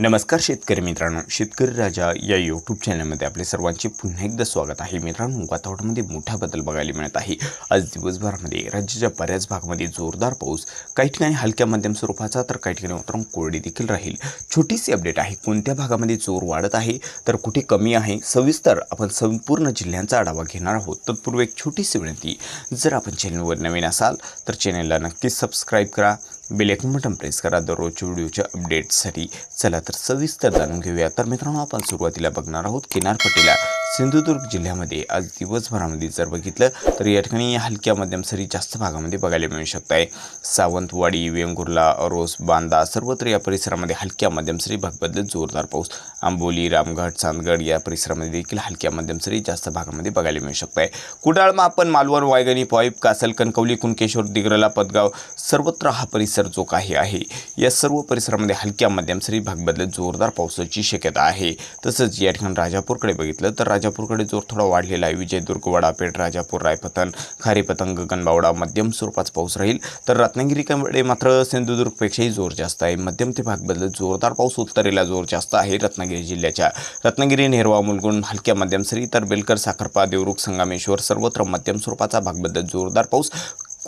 नमस्कार शेतकरी मित्रांनो. शेतकरी राजा या यूट्यूब चॅनलमध्ये आपले सर्वांचे पुन्हा एकदा स्वागत आहे. मित्रांनो वातावरणामध्ये मोठा बदल बघायला मिळत आहे. आज दिवसभरामध्ये राज्याच्या बऱ्याच भागामध्ये जोरदार पाऊस काही ठिकाणी हलक्या मध्यम स्वरूपाचा तर काही ठिकाणी मात्र कोरडी देखील राहील. छोटीशी अपडेट आहे कोणत्या भागामध्ये जोर वाढत आहे तर कुठे कमी आहे सविस्तर आपण संपूर्ण जिल्ह्यांचा आढावा घेणार आहोत. तत्पूर्वी एक छोटीशी विनंती जर आपण चॅनलवर नवीन असाल तर चॅनलला नक्कीच सबस्क्राईब करा. बेल बटन प्रेस करा. दररोजच्या व्हिडिओच्या अपडेट्ससाठी चला तर सविस्तर जाणून घेऊया. तर मित्रांनो आपण सुरुवातीला बघणार आहोत किनारपट्टीला. सिंधुदुर्ग जिल्ह्यामध्ये आज दिवसभरामध्ये जर बघितलं तर या ठिकाणी हलक्या मध्यम सरी जास्त भागामध्ये बघायला मिळू शकत आहे सावंतवाडी वेंगुर्ला अरोस बांदा सर्वत्र या परिसरामध्ये हलक्या मध्यम सरी भागबदलत जोरदार पाऊस. आंबोली रामगड चांदगड या परिसरामध्ये देखील हलक्या मध्यम सरी जास्त भागामध्ये बघायला मिळू शकत आहे कुडाळ मापन मालवण वायगणी पॉईप कासल कणकवली कुणकेश्वर दिग्रला पदगाव सर्वत्र हा परिसर जो काही आहे या सर्व परिसरामध्ये हलक्या मध्यम सरी भाग बदलत जोरदार पावसाची शक्यता आहे. तसंच या ठिकाणी राजापूरकडे बघितलं तर राजापूरकडे जोर थोडा वाढलेला आहे. विजयदुर्ग वडापेठ राजापूर रायपतन खारेपतंग गगनबावडा मध्यम स्वरूपाचा पाऊस राहील. तर रत्नागिरीकडे मात्र सिंधुदुर्गपेक्षाही जोर जास्त आहे. मध्यम ते भाग बदलत जोरदार पाऊस उत्तरेला जोर जास्त आहे रत्नागिरी जिल्ह्याच्या. रत्नागिरी नेरवा मुलगुण हलक्या मध्यम सरी तर बेलकर साखरपा देवरुख संगमेश्वर सर्वत्र मध्यम स्वरूपाचा भाग बदलत जोरदार पाऊस.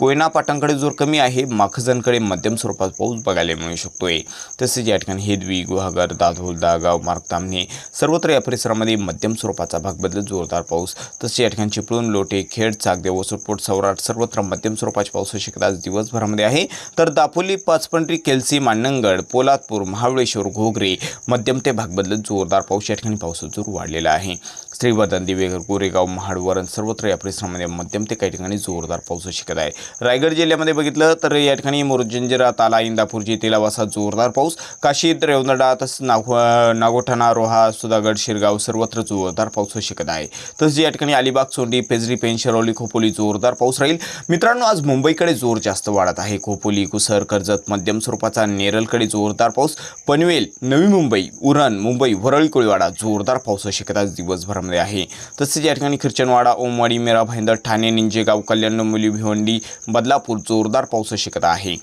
कोयना पाटांकडे जोर कमी आहे. माखजनकडे मध्यम स्वरूपात पाऊस बघायला मिळू शकतोय. तसेच या ठिकाणी हेदवी गुहागर दाधोल दागाव मार्गतामणे सर्वत्र या परिसरामध्ये मध्यम स्वरूपाचा भाग बदलत जोरदार पाऊस. तसेच या ठिकाणी चिपळूण लोटे खेड चाकदेव वसुटपोट सौराट सर्वत्र मध्यम स्वरूपाची पावसाची शक्यता आज दिवसभरामध्ये आहे. तर दापोली पाचपंढरी केलसी मांडणगड पोलादपूर महाबळेश्वर घोगरे मध्यम ते भाग बदलत जोरदार पाऊस. या ठिकाणी पावसाचा जोर वाढलेला आहे. श्रीवर्धन दिवेघर गोरेगाव महाड वरण सर्वत्र या परिसरामध्ये मध्यम ते काही ठिकाणी जोरदार पाऊस शिकत आहे. रायगड जिल्ह्यामध्ये बघितलं तर या ठिकाणी मोरजंजिरा ताला इंदापूरची तेलावासा जोरदार पाऊस काशीद रेवनडा तसंच नागो नागोठाणा रोहा सुधागड शिरगाव सर्वत्र जोरदार पाऊस शिकत आहे. तसंच या ठिकाणी अलिबाग चोंडी पेजरी पेन शिरोली खोपोली जोरदार पाऊस राहील. मित्रांनो आज मुंबईकडे जोर जास्त वाढत आहे. खोपोली कुसर कर्जत मध्यम स्वरूपाचा नेरलकडे जोरदार पाऊस. पनवेल नवी मुंबई उरण मुंबई वरळी कोळीवाडा जोरदार पाऊस शिकत आज दिवसभरामध्ये आहे. तसेच या ठिकाणी खिरचनवाडा ओमवाडी मेरा भाईंदर ठाणे निंजेगाव कल्याण मुली भिवंडी बदलापूर जोरदार पाऊस शक्यता आहे.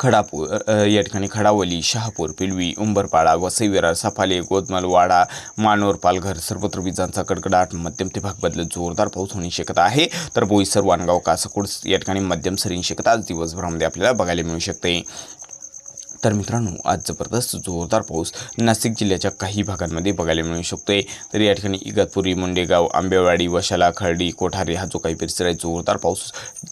खडापूर या ठिकाणी खडावली शहापूर पिलवी उंबरपाडा वसई विरार सफाले गोदमलवाडा मानोर पालघर सर्वत्र विजांचा कडकडाट मध्यम ते भाग बदलत जोरदार पाऊस होण्याची शक्यता आहे. तर बोईसर वाणगाव कासकोड या ठिकाणी मध्यम सरींची शक्यता आज दिवसभरामध्ये आपल्याला बघायला मिळू शकते. तर मित्रांनो आज जबरदस्त जोरदार पाऊस नाशिक जिल्ह्याच्या काही भागांमध्ये बघायला मिळू शकतोय. तर या ठिकाणी इगतपुरी मुंडेगाव आंबेवाडी वशाला खर्डी कोठारे हा जो काही परिसर आहे जोरदार पाऊस.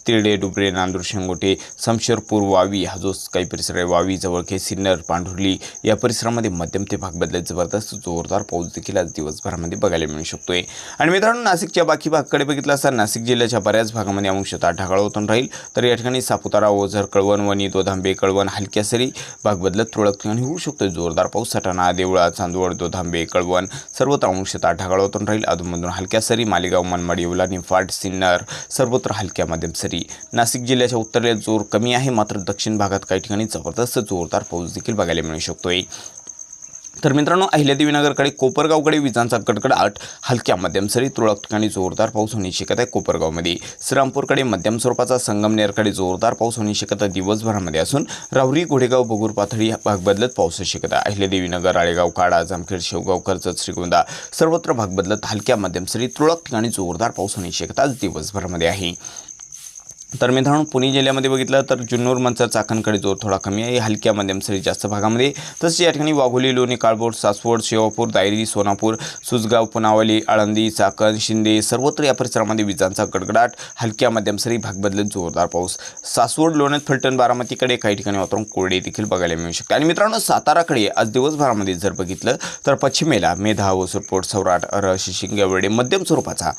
तिरडे डुबरे नांदूर शेंगोटे समशेरपूर वावी हा जो काही परिसर आहे वावी जवळखे सिन्नर पांढुर्ली या परिसरामध्ये मध्यम ते भाग बदलत जबरदस्त जोरदार पाऊस देखील आज दिवसभरामध्ये बघायला मिळू शकतोय. आणि मित्रांनो नाशिकच्या बाकी भागाकडे बघितलं असता नाशिक जिल्ह्याच्या बऱ्याच भागामध्ये अंशतः ढगाळ होतून राहील. तर या ठिकाणी सापुतारा ओझर कळवण वणी दोधांबे कळवण हलक्या सरी भाग बदलत तुरळक ठिकाणी होऊ शकतो जोरदार पाऊस सटाणा देवळा चांदवड दोधांबे कळवण सर्वत्र अंशतः ढगाळवतून राहील. अधूनमधून हलक्या सरी मालेगाव मनमाड येवला निफाड सिन्नर सर्वत्र हलक्या मध्यम सरी. नाशिक जिल्ह्याच्या उत्तरेला जोर कमी आहे. मात्र दक्षिण भागात काही ठिकाणी जबरदस्त जोरदार पाऊस देखील बघायला मिळू शकतोय. तर मित्रांनो अहिल्यादेवीनगरकडे कोपरगावकडे विजांचा कडकडाट हलक्या मध्यम सरी तुरळक ठिकाणी जोरदार पाऊस होण्याची शक्यता आहे कोपरगावमध्ये. श्रीरामपूरकडे मध्यम स्वरूपाचा संगमनेरकडे जोरदार पाऊस होण्याची शक्यता दिवसभरामध्ये असून रावरी घोडेगाव बगूर पाथडी भाग बदलत पावसाची शक्यता अहिल्यादेवीनगर आळेगाव काडा जामखेड शेवगाव कर्जत श्रीगोंदा सर्वत्र भाग बदलत हलक्या मध्यम सरी तुरळक ठिकाणी जोरदार पाऊस होण्याची शक्यता आज दिवसभरामध्ये आहे. तर मित्रांनो पुणे जिल्ह्यामध्ये बघितलं तर जुन्नूर मंचर चाकणकडे जोर थोडा कमी आहे. हलक्या मध्यम सरी जास्त भागामध्ये. तसेच या ठिकाणी वाघोली लोणी काळबोट सासवड शेवापूर दायरी सोनापूर सुजगाव पुनावली आळंदी चाकण शिंदे सर्वत्र या परिसरामध्ये विजांचा गडगडाट. हलक्या मध्यम सरी भाग बदलत जोरदार पाऊस. सासवड लोणत फलटण बारामतीकडे काही ठिकाणी वातावरण कोरडे देखील बघायला मिळू शकते. आणि मित्रांनो साताराकडे आज दिवसभरामध्ये जर बघितलं तर पश्चिमेला मेधा वसुरपोट सौराट अर शिशिंगेवडे मध्यम स्वरूपाचा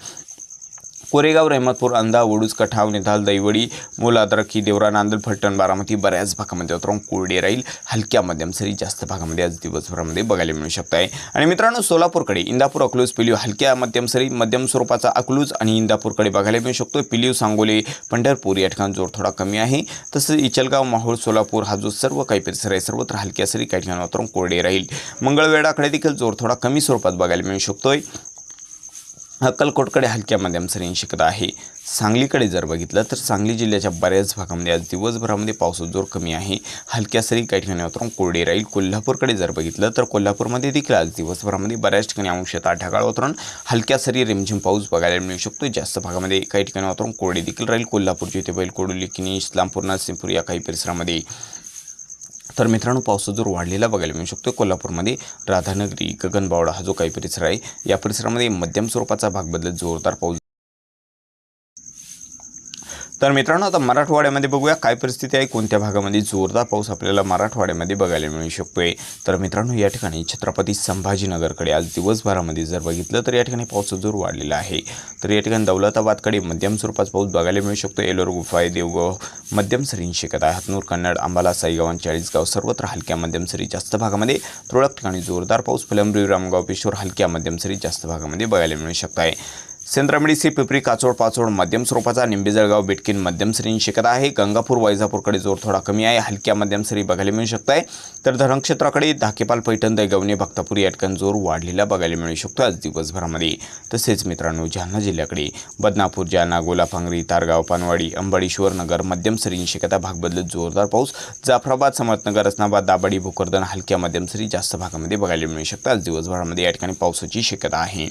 कोरेगाव रहमतपूर अंधा वडूज कठाव निधाल दैवडी मोलादरखी देवरा नांदल फलटण बारामती बऱ्याच भागामध्ये वातावरण कोरडे राहील. हलक्या मध्यम सरी जास्त भागामध्ये आज दिवसभरामध्ये बघायला मिळू शकत आहे आणि मित्रांनो सोलापूरकडे इंदापूर अकलूज पिलीव हलक्या मध्यम सरी मध्यम स्वरूपाचा अकलूज आणि इंदापूरकडे बघायला मिळू शकतो पिलीव सांगोले पंढरपूर या ठिकाणी जोर थोडा कमी आहे. तसंच इचलगाव माहोळ सोलापूर हा जो सर्व काही परिसर आहे सर्वत्र हलक्या सरी काही ठिकाणी वातावरण कोरडे राहील. मंगळवेढाकडे देखील जोर थोडा कमी स्वरूपात बघायला मिळू शकतोय. अक्कलकोटकडे हलक्या मध्यम सरींची शिकत आहे. सांगलीकडे जर बघितलं तर सांगली जिल्ह्याच्या बऱ्याच भागामध्ये आज दिवसभरामध्ये पावसाचा जोर कमी आहे. हलक्या सरी काही ठिकाणी वातावरण कोरडे राहील. कोल्हापूरकडे जर बघितलं तर कोल्हापूरमध्ये देखील आज दिवसभरामध्ये बऱ्याच ठिकाणी अंशतः ढगाळ वातावरण. हलक्या सरी रिमझिम पाऊस बघायला मिळू शकतो. जास्त भागामध्ये काही ठिकाणी वातावरण कोरडे देखील राहील. कोल्हापूरची इथे बैल कोडोली किनी इस्लामपूर नरसिंहपूर या काही परिसरामध्ये तर मित्रांनो पावसाचा जोर वाढलेला बघायला मिळू शकतो. कोल्हापूरमध्ये राधानगरी गगनबावडा हा जो काही परिसर आहे या परिसरामध्ये मध्यम स्वरूपाचा भाग बदलत जोरदार पाऊस तर मित्रांनो आता मराठवाड्यामध्ये बघूया काय परिस्थिती आहे कोणत्या भागामध्ये जोरदार पाऊस आपल्याला मराठवाड्यामध्ये बघायला मिळू शकतोय. तर मित्रांनो या ठिकाणी छत्रपती संभाजीनगरकडे आज दिवसभरामध्ये जर बघितलं तर या ठिकाणी पावसाचा जोर वाढलेला आहे. तर या ठिकाणी दौलताबादकडे मध्यम स्वरूपाचा पाऊस बघायला मिळू शकतो एलोर गुफाय देवगाव मध्यम सरींची शिकत आहे. हातनूर कन्नड अंबाला साईगाव आणि चाळीसगाव सर्वत्र हलक्या मध्यम सरी जास्त भागामध्ये तुरळक ठिकाणी जोरदार पाऊस. फुलंब्री रामगाव हलक्या मध्यम सरी जास्त भागामध्ये बघायला मिळू शकत आहे सेंद्रामेडीसी पिपरी काचोड पाचोड मध्यम स्वरूपाचा निंबेजळगाव जळगाव बिटकीन मध्यम सरींची शिकत आहे. गंगापूर वैजापूरकडे जोर थोडा कमी आहे. हलक्या मध्यम सरी बघायला मिळू शकत आहे तर धरणक्षेत्राकडे धाकेपाल पैठण दैगवणे भक्तापूर या ठिकाणी जोर वाढलेला बघायला मिळू शकतो आज दिवसभरामध्ये. तसेच मित्रांनो जालना जिल्ह्याकडे बदनापूर जालना गोलापांगरी तारगाव पानवाडी अंबाडीश्वर नगर मध्यम सरींची शक्यता भाग बदलत जोरदार पाऊस. जाफराबाद समर्थनगर असनाबाद दाबाडी भोकरदन हलक्या मध्यम सरी जास्त भागामध्ये बघायला मिळू शकतात आज दिवसभरामध्ये या ठिकाणी पावसाची शक्यता आहे.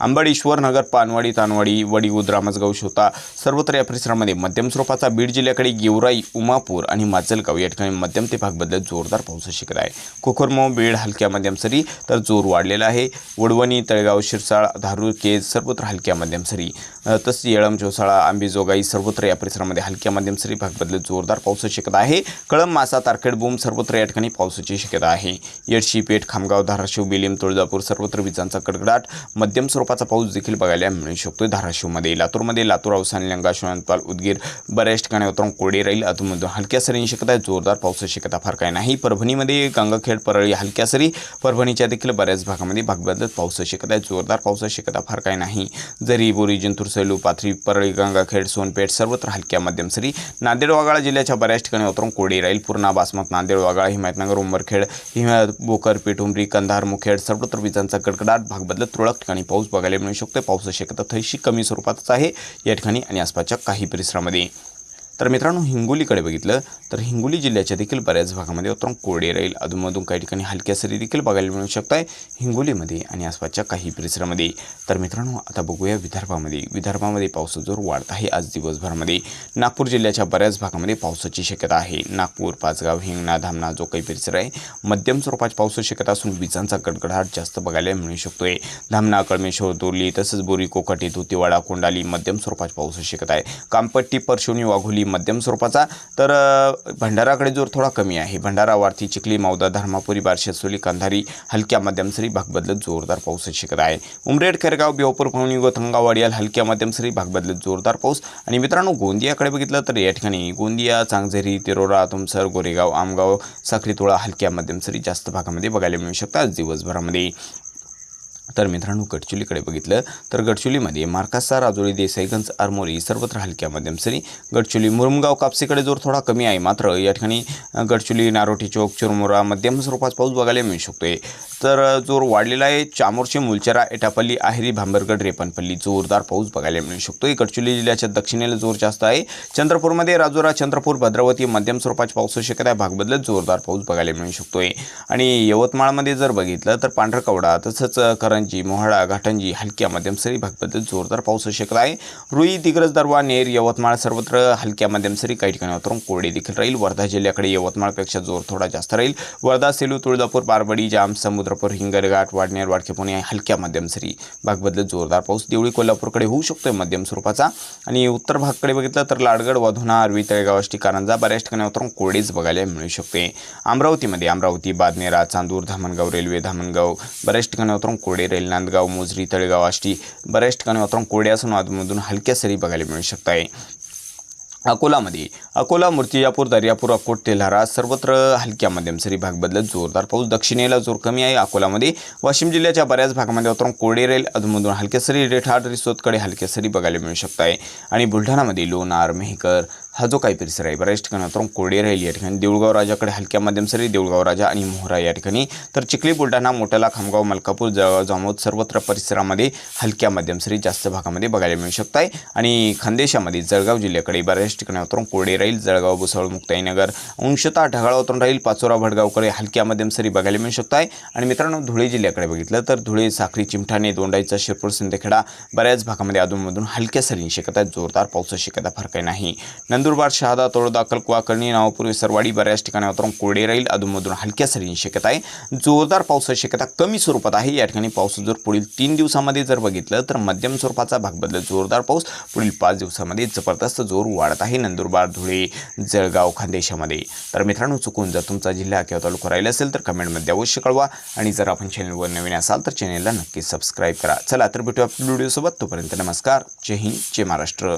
आंबाडेश्वर नगर पानवाडी तानवाडी वडी रामसगाव शोता सर्वत्र या परिसरामध्ये मध्यम स्वरूपाचा बीड जिल्ह्याकडे गेवराई उमापूर आणि माजलगाव या ठिकाणी मध्यम ते भाग बदलत जोरदार पाऊस शिकत आहे. कोकरमो बीड हलक्या मध्यम सरी तर जोर वाढलेला आहे. वडवणी तळगाव शिरसाळ धारूर केज सर्वत्र हलक्या मध्यम सरी. अ, तसेच येळम चोसाळा आंबेजोगाई सर्वत्र या परिसरामध्ये हलक्या मध्यम सरी भाग बदलत जोरदार पाऊस शक्यता आहे. कळम मासा तारखेड बूम सर्वत्र या ठिकाणी पावसाची शक्यता आहे. येडशी पेठ खामगाव धाराशिव बिलिम तुळजापूर सर्वत्र विजांचा कडकडाट मध्यम स्वरूपाचा पाऊस देखील बघायला मिळू शकतो धाराशिवमध्ये लातूरमध्ये लातूर अवसान लंगा शिवंतपाल उदगीर बऱ्याच ठिकाणी उतरून कोरडे राहील अधूनमधून हलक्या सरींची शक्यता आहे जोरदार पावसाची शक्यता फार काही नाही. परभणीमध्ये गंगाखेड परळी हलक्या सरी परभणीच्या देखील बऱ्याच भागामध्ये भाग बदलत पावसाची शक्यता आहे. जोरदार पावसाची शक्यता फार काही नाही. जरी बोरी जिंतूर सेलू पाथरी परळी गंगाखेड सोनपेठ सर्वत्र हलक्या मध्यम सरी. नांदेड वागाळा जिल्ह्याच्या बऱ्याच ठिकाणी उतरून कोरडे राहील पूर्णा बासमत नांदेड वागाळा हिमायतनगर उंबरखेड हिमायत बोकर पेठुंबरी कंधार मुखेड सर्वत्र विजांचा कडकडाट भाग बदलत तुरळक ठिकाणी पाऊस बघायला मिळू शकतो पावसाची शक्यता थैशी कमी स्वरूपातच आहे. या ठिकाणी आणि आसपासच्या काही परिसरामध्ये. तर मित्रांनो हिंगोलीकडे बघितलं तर हिंगोली जिल्ह्याच्या देखील बऱ्याच भागामध्ये उतरून कोरडे राहील. अधूनमधून काही ठिकाणी हलक्या सरी देखील बघायला मिळू शकत आहे हिंगोलीमध्ये आणि आसपासच्या काही परिसरामध्ये. तर मित्रांनो आता बघूया विदर्भामध्ये. विदर्भामध्ये पावसाचा जोर वाढत आहे आज दिवसभरामध्ये. नागपूर जिल्ह्याच्या बऱ्याच भागामध्ये पावसाची शक्यता आहे. नागपूर पाचगाव हिंगणा धामणा जो काही परिसर आहे मध्यम स्वरूपाची पावसाची शक्यता असून विजांचा गडगडाट जास्त बघायला मिळू शकतोय. धामणा कळमेश्वर दोरली तसंच बोरी कोकाटी धुतीवाडा कोंडाली मध्यम स्वरूपाची पावसाची शक्यता आहे. कामपट्टी परशोनी वाघोली मध्यम स्वरूपाचा. तर भंडाराकडे जोर थोडा कमी आहे. भंडारा वारती चिखली मावदा धर्मापुरी बारशेसोली कंधारी हलक्या मध्यम सरी भाग बदलत जोरदार पावसाची शक्यता आहे. उमरेड खेरगाव बेवपूर पवनी गोथंगाव हलक्या मध्यम सरी भाग बदलत जोरदार पाऊस. आणि मित्रांनो गोंदियाकडे बघितलं तर या ठिकाणी गोंदिया चांगझरी तिरोरा तुमसर गोरेगाव आमगाव साखरीतोळा हलक्या मध्यम सरी जास्त भागामध्ये बघायला मिळू शकतात दिवसभरामध्ये. तर मित्रांनो गडचुलीकडे बघितलं तर गडचुलीमध्ये मार्कासा राजोळी देसाईगंज आरमोरी सर्वत्र हलक्या मध्यम सरी गडचिरोली मुरुमगाव कापसीकडे जोर थोडा कमी आहे. मात्र या ठिकाणी गडचिली नारोटी चौक चुरमुरा मध्यम स्वरूपात पाऊस बघायला मिळू शकतोय. तर जोर वाढलेला आहे. चामोरची मुलचेरा एटापल्ली आहेरी भांबरगड रेपनपल्ली जोरदार पाऊस बघायला मिळू शकतोय. गडचिली जिल्ह्याच्या दक्षिणेला जोर जास्त आहे. चंद्रपूरमध्ये राजोरा चंद्रपूर भद्रावती मध्यम स्वरूपाची पावसाची शक्यता आहे. भाग बदलत जोरदार पाऊस बघायला मिळू शकतोय. आणि यवतमाळमध्ये जर बघितलं तर पांढरकवडा तसंच करण करंजी मोहाळा घाटंजी हलक्या मध्यम सरी भाग बदलत जोरदार पावसाची शक्यता आहे. रुई दिग्रज दरवा नेर यवतमाळ सर्वत्र हलक्या मध्यम सरी. काही ठिकाणी वातावरण कोरडे देखील राहील. वर्धा जिल्ह्याकडे यवतमाळपेक्षा जोर थोडा जास्त राहील. वर्धा सेलू तुळजापूर बारबडी जाम समुद्रपूर हिंगरघाट वाडनेर वाडकेपुणे हलक्या मध्यम सरी भागबद्दल जोरदार पाऊस. देवळी कोल्हापूरकडे होऊ शकतोय मध्यम स्वरूपाचा. आणि उत्तर भागकडे बघितलं तर लाडगड वाधोना अरवी तळेगाव अष्टी कारंजा बऱ्याच ठिकाणी वातावरण कोरडेच बघायला मिळू शकते. अमरावतीमध्ये अमरावती बादनेरा चांदूर धामणगाव रेल्वे धामणगाव बऱ्याच ठिकाणी वातावरण कोरडे रेल नांदगाव मोजरी तळेगाव आष्टी बऱ्याच ठिकाणी वातावरण कोरडे असून आतमधून हलक्या सरी बघायला मिळू शकत आहे अकोलामध्ये अकोला मूर्तिजापूर दर्यापूर अकोट तेल्हारा सर्वत्र हलक्या मध्यम सरी भाग बदलत जोरदार पाऊस. दक्षिणेला जोर कमी आहे अकोलामध्ये. वाशिम जिल्ह्याच्या बऱ्याच भागामध्ये वातावरण कोरडे रेल अधूनमधून हलक्या सरी रेठाड रिसोदकडे हलक्या सरी बघायला मिळू शकत आहे आणि बुलढाणामध्ये लोणार मेहकर हा जो काही परिसर आहे बऱ्याच ठिकाणी तर कोरडे राहील या ठिकाणी. देऊळगाव राजाकडे हलक्या मध्यम सरी देऊळगाव राजा आणि मोहरा या ठिकाणी. तर चिखली बुलढाणा मोठ्याला खामगाव मलकापूर जळगाव जामोद सर्वत्र परिसरामध्ये हलक्या मध्यम सरी जास्त भागामध्ये बघायला मिळू शकत आहे आणि खानदेशामध्ये जळगाव जिल्ह्याकडे बऱ्याच ठिकाणी उतरून कोरडे राहील जळगाव भुसावळ मुक्ताईनगर अंशतः ढगाळ उतरून राहील पाचोरा भडगावकडे हलक्या मध्यम सरी बघायला मिळू शकत आहे आणि मित्रांनो धुळे जिल्ह्याकडे बघितलं तर धुळे साखरी चिमठाणे दोंडाईचा शिरपूर सिंदखेडा बऱ्याच भागामध्ये अधूनमधून हलक्या सरींची शिकत आहे. जोरदार पावसाची शक्यता फार काही नाही नंदुरबार शहादा तोडदा अक्कलकुवा करणी? नावापूर बऱ्याच ठिकाणी वातावरण कोरडे राहील. अधूनमधून हलक्या सरींची शक्यता आहे. जोरदार पावसाची शक्यता कमी स्वरूपात आहे. या ठिकाणी पाऊस जर पुढील तीन दिवसामध्ये जर बघितलं तर मध्यम स्वरूपाचा भाग बदलत जोरदार पाऊस पुढील पाच दिवसामध्ये जबरदस्त जोर वाढत आहे. नंदुरबार धुळे जळगाव खानदेशामध्ये. तर मित्रांनो चुकून जर तुमचा जिल्हा किंवा तालुका राहिला असेल तर कमेंटमध्ये अवश्य कळवा. आणि जर आपण चॅनलवर नवीन असाल तर चॅनलला नक्की सबस्क्राईब करा. चला तर भेटू आपल्या व्हिडिओसोबत तोपर्यंत नमस्कार. जय हिंद जय महाराष्ट्र.